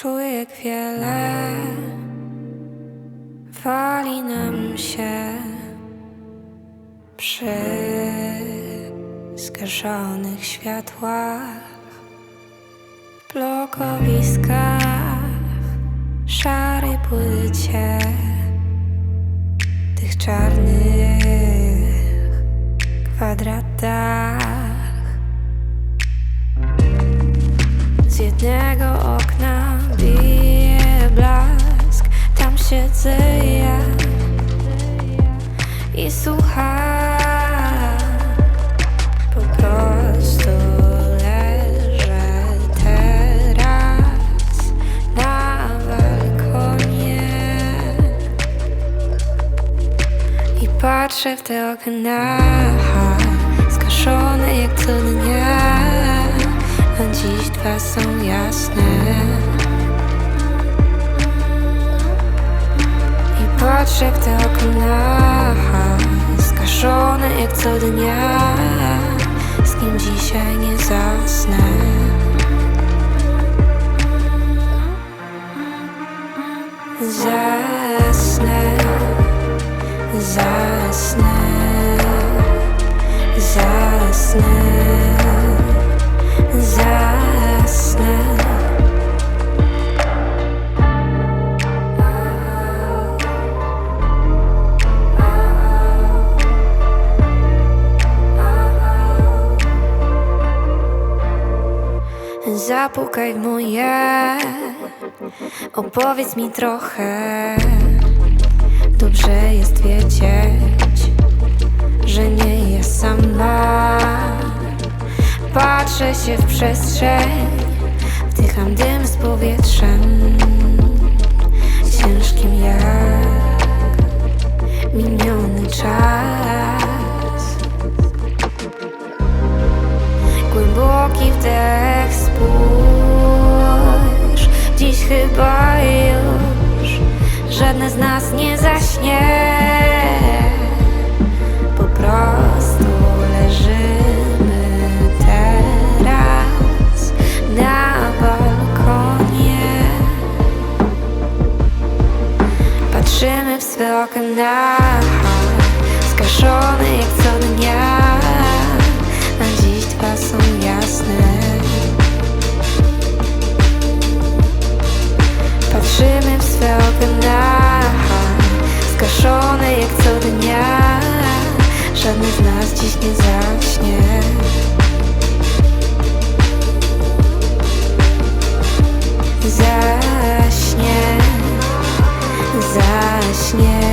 Czuję jak wiele wali nam się przy zgaszonych światłach, blokowiskach, szarej płycie tych czarnych kwadratach. Z jednego siedzę ja i słucham. Po prostu leżę teraz na balkonie i patrzę w te okna, skaszone jak co dnia, a dziś dwa są jasne. W te okna, skaszone jak co dnia, z kim dzisiaj nie zasnę. Zasnę, zasnę, zasnę, zasnę. Zapukaj w moje, opowiedz mi trochę. Dobrze jest wiedzieć, że nie jest sama. Patrzę się w przestrzeń, wdycham dym z powietrzem. Ciężkim jak miniony czas. Głęboki wdech, Dziś chyba już Żadne z nas nie zaśnie. Po prostu leżymy teraz Na balkonie. Patrzymy w swe okna Żadny z nas dziś nie zaśnie. Zaśnie. Zaśnie.